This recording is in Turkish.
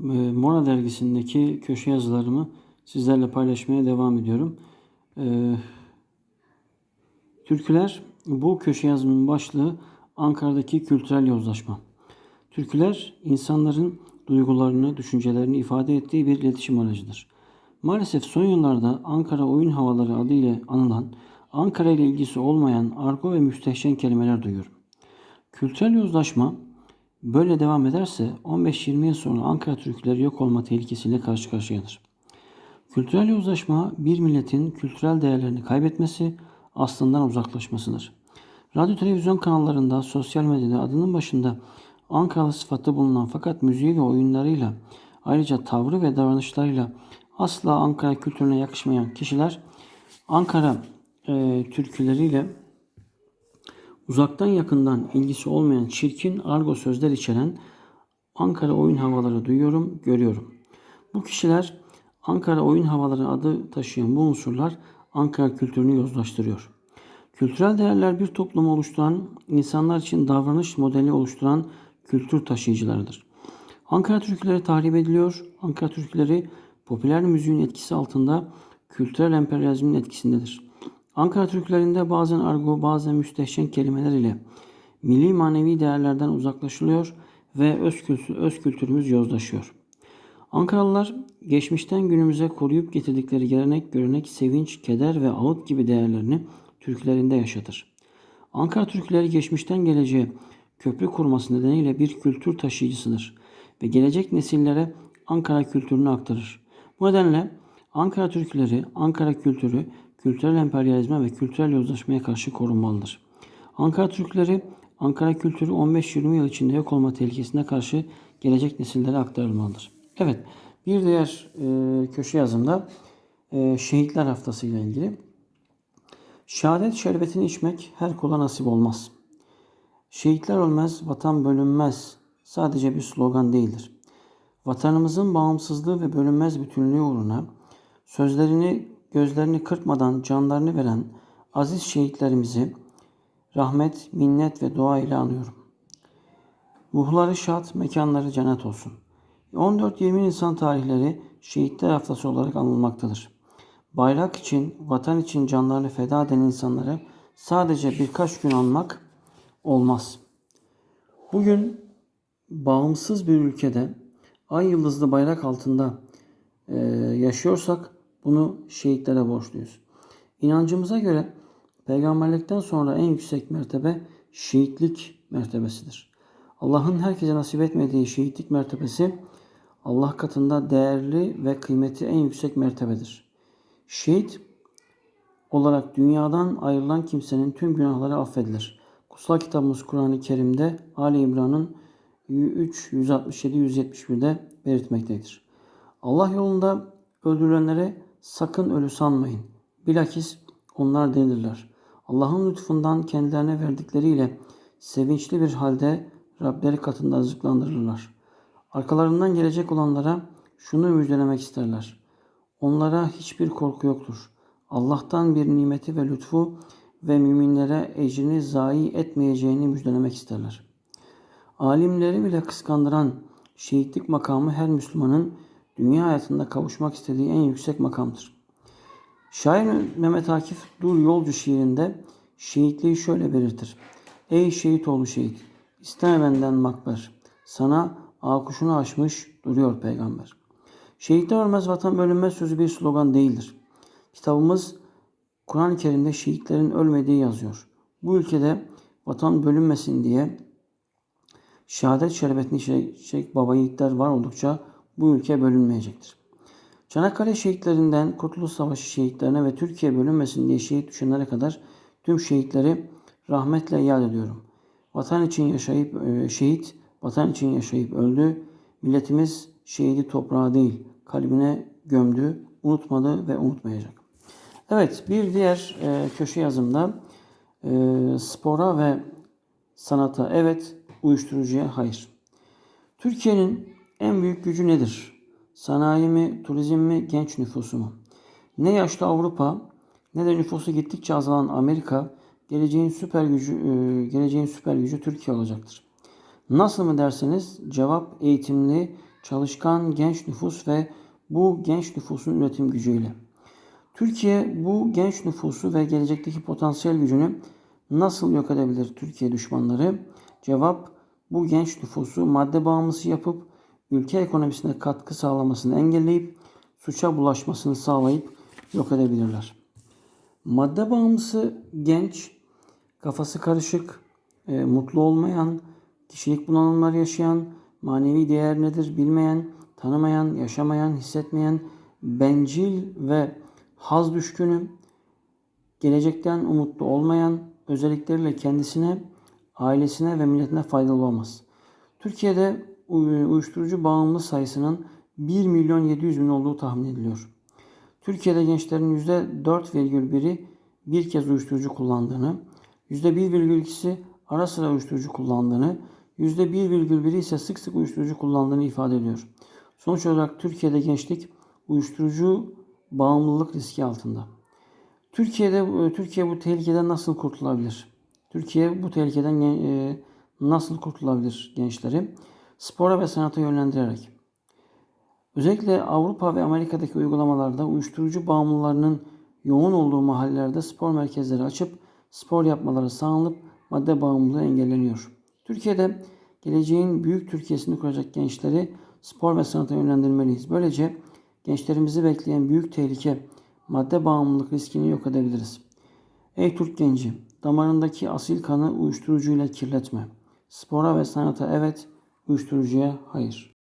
e, Mora dergisindeki köşe yazılarımı sizlerle paylaşmaya devam ediyorum. E, Türküler bu köşe yazımın başlığı Ankara'daki kültürel yozlaşma. Türküler insanların duygularını, düşüncelerini ifade ettiği bir iletişim aracıdır. Maalesef son yıllarda Ankara oyun havaları adıyla anılan, Ankara ile ilgisi olmayan argo ve müstehcen kelimeler duyuyorum. Kültürel yozlaşma böyle devam ederse 15-20 yıl sonra Ankara Türkleri yok olma tehlikesiyle karşı karşıyadır. Kültürel yozlaşma bir milletin kültürel değerlerini kaybetmesi, aslından uzaklaşmasıdır. Radyo televizyon kanallarında, sosyal medyada adının başında Ankaralı sıfatı bulunan fakat müziği ve oyunlarıyla ayrıca tavrı ve davranışlarıyla asla Ankara kültürüne yakışmayan kişiler Ankara e, türküleriyle uzaktan yakından ilgisi olmayan çirkin argo sözler içeren Ankara oyun havaları duyuyorum, görüyorum. Bu kişiler Ankara oyun havaları adı taşıyan bu unsurlar Ankara kültürünü yozlaştırıyor. Kültürel değerler bir toplumu oluşturan, insanlar için davranış modeli oluşturan kültür taşıyıcılarıdır. Ankara türküleri tahrip ediliyor. Ankara türküleri popüler müziğin etkisi altında kültürel emperyalizmin etkisindedir. Ankara türkülerinde bazen argo, bazen müstehcen kelimeler ile milli manevi değerlerden uzaklaşılıyor ve öz, öz kültürümüz yozlaşıyor. Ankaralılar geçmişten günümüze koruyup getirdikleri gelenek, görenek, sevinç, keder ve ağıt gibi değerlerini türkülerinde yaşatır. Ankara türküleri geçmişten geleceğe köprü kurması nedeniyle bir kültür taşıyıcısıdır ve gelecek nesillere Ankara kültürünü aktarır. Bu nedenle Ankara türküleri, Ankara kültürü, kültürel emperyalizme ve kültürel yozlaşmaya karşı korunmalıdır. Ankara türküleri, Ankara kültürü 15-20 yıl içinde yok olma tehlikesine karşı gelecek nesillere aktarılmalıdır. Evet, bir diğer e, köşe yazımda e, Şehitler Haftası ile ilgili. Şehadet şerbetini içmek her kula nasip olmaz. Şehitler ölmez, vatan bölünmez. Sadece bir slogan değildir. Vatanımızın bağımsızlığı ve bölünmez bütünlüğü uğruna sözlerini, gözlerini kırpmadan canlarını veren aziz şehitlerimizi rahmet, minnet ve dua ile anıyorum. Ruhları şad, mekanları cennet olsun. 14-20 Nisan tarihleri Şehitler Haftası olarak anılmaktadır. Bayrak için, vatan için canlarını feda eden insanları sadece birkaç gün anmak olmaz. Bugün bağımsız bir ülkede ay yıldızlı bayrak altında e, yaşıyorsak bunu şehitlere borçluyuz. İnancımıza göre peygamberlikten sonra en yüksek mertebe şehitlik mertebesidir. Allah'ın herkese nasip etmediği şehitlik mertebesi Allah katında değerli ve kıymeti en yüksek mertebedir. Şehit olarak dünyadan ayrılan kimsenin tüm günahları affedilir. Kutsal kitabımız Kur'an-ı Kerim'de Ali İmran'ın 3, 167, 171'de belirtmektedir. Allah yolunda öldürülenlere sakın ölü sanmayın. Bilakis onlar denirler. Allah'ın lütfundan kendilerine verdikleriyle sevinçli bir halde Rableri katında rızıklandırırlar. Arkalarından gelecek olanlara şunu müjdelemek isterler. Onlara hiçbir korku yoktur. Allah'tan bir nimeti ve lütfu ve müminlere ecrini zayi etmeyeceğini müjdelemek isterler. Alimleri bile kıskandıran şehitlik makamı her Müslümanın dünya hayatında kavuşmak istediği en yüksek makamdır. Şair Mehmet Akif Dur Yolcu şiirinde şehitliği şöyle belirtir. Ey şehit oğlu şehit, isteme benden makber. Sana akuşunu açmış duruyor peygamber. Şehitler ölmez vatan bölünmez sözü bir slogan değildir. Kitabımız Kur'an-ı Kerim'de şehitlerin ölmediği yazıyor. Bu ülkede vatan bölünmesin diye şehadet şerbetini içecek baba yiğitler var oldukça bu ülke bölünmeyecektir. Çanakkale şehitlerinden Kurtuluş Savaşı şehitlerine ve Türkiye bölünmesin diye şehit düşenlere kadar tüm şehitleri rahmetle yad ediyorum. Vatan için yaşayıp e, şehit, vatan için yaşayıp öldü. Milletimiz şehidi toprağa değil, kalbine gömdü, unutmadı ve unutmayacak. Evet, bir diğer e, köşe yazımda e, spora ve sanata evet, uyuşturucuya hayır. Türkiye'nin en büyük gücü nedir? Sanayi mi, turizm mi, genç nüfusu mu? Ne yaşlı Avrupa ne de nüfusu gittikçe azalan Amerika geleceğin süper gücü e, geleceğin süper gücü Türkiye olacaktır. Nasıl mı derseniz cevap eğitimli, çalışkan genç nüfus ve bu genç nüfusun üretim gücüyle. Türkiye bu genç nüfusu ve gelecekteki potansiyel gücünü nasıl yok edebilir Türkiye düşmanları? Cevap bu genç nüfusu madde bağımlısı yapıp ülke ekonomisine katkı sağlamasını engelleyip suça bulaşmasını sağlayıp yok edebilirler. Madde bağımlısı genç, kafası karışık, e, mutlu olmayan, kişilik bunalımları yaşayan, manevi değer nedir bilmeyen, tanımayan, yaşamayan, hissetmeyen, bencil ve haz düşkünü, gelecekten umutlu olmayan, özellikleriyle kendisine, ailesine ve milletine faydalı olmaz. Türkiye'de uyuşturucu bağımlı sayısının 1 milyon 700 bin olduğu tahmin ediliyor. Türkiye'de gençlerin %4,1'i bir kez uyuşturucu kullandığını, %1,2'si ara sıra uyuşturucu kullandığını, %1,1'i ise sık sık uyuşturucu kullandığını ifade ediyor. Sonuç olarak Türkiye'de gençlik uyuşturucu bağımlılık riski altında. Türkiye'de Türkiye bu tehlikeden nasıl kurtulabilir? Türkiye bu tehlikeden e, nasıl kurtulabilir gençleri? Spora ve sanata yönlendirerek. Özellikle Avrupa ve Amerika'daki uygulamalarda uyuşturucu bağımlılarının yoğun olduğu mahallelerde spor merkezleri açıp spor yapmaları sağlanıp madde bağımlılığı engelleniyor. Türkiye'de geleceğin büyük Türkiye'sini kuracak gençleri spor ve sanata yönlendirmeliyiz. Böylece gençlerimizi bekleyen büyük tehlike madde bağımlılık riskini yok edebiliriz. Ey Türk genci, damarındaki asil kanı uyuşturucuyla kirletme. Spora ve sanata evet, uyuşturucuya hayır.